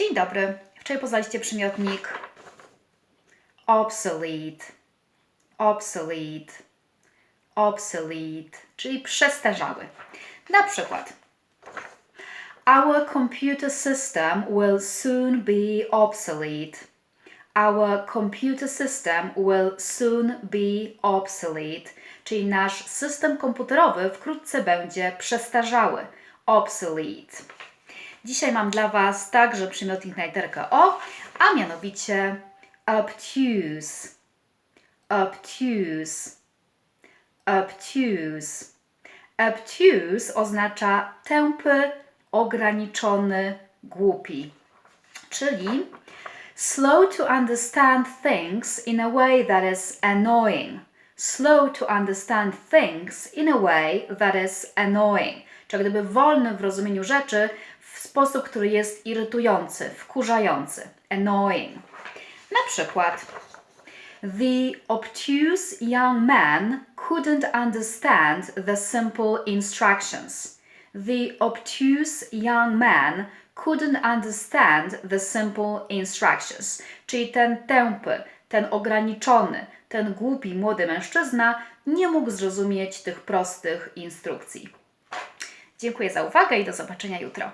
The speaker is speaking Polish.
Dzień dobry. Wczoraj poznaliście przymiotnik obsolete, obsolete, obsolete, czyli przestarzały. Na przykład Our computer system will soon be obsolete. Our computer system will soon be obsolete, czyli nasz system komputerowy wkrótce będzie przestarzały. Obsolete. Dzisiaj mam dla Was także przymiotnik na literkę O, a mianowicie obtuse. Obtuse. Obtuse. Obtuse oznacza tępy, ograniczony, głupi. Czyli slow to understand things in a way that is annoying. Slow to understand things in a way that is annoying. Czyli gdyby wolny w rozumieniu rzeczy w sposób, który jest irytujący, wkurzający. Annoying. Na przykład The obtuse young man couldn't understand the simple instructions. The obtuse young man couldn't understand the simple instructions. Czyli ten tępy, ten ograniczony, ten głupi młody mężczyzna nie mógł zrozumieć tych prostych instrukcji. Dziękuję za uwagę i do zobaczenia jutro.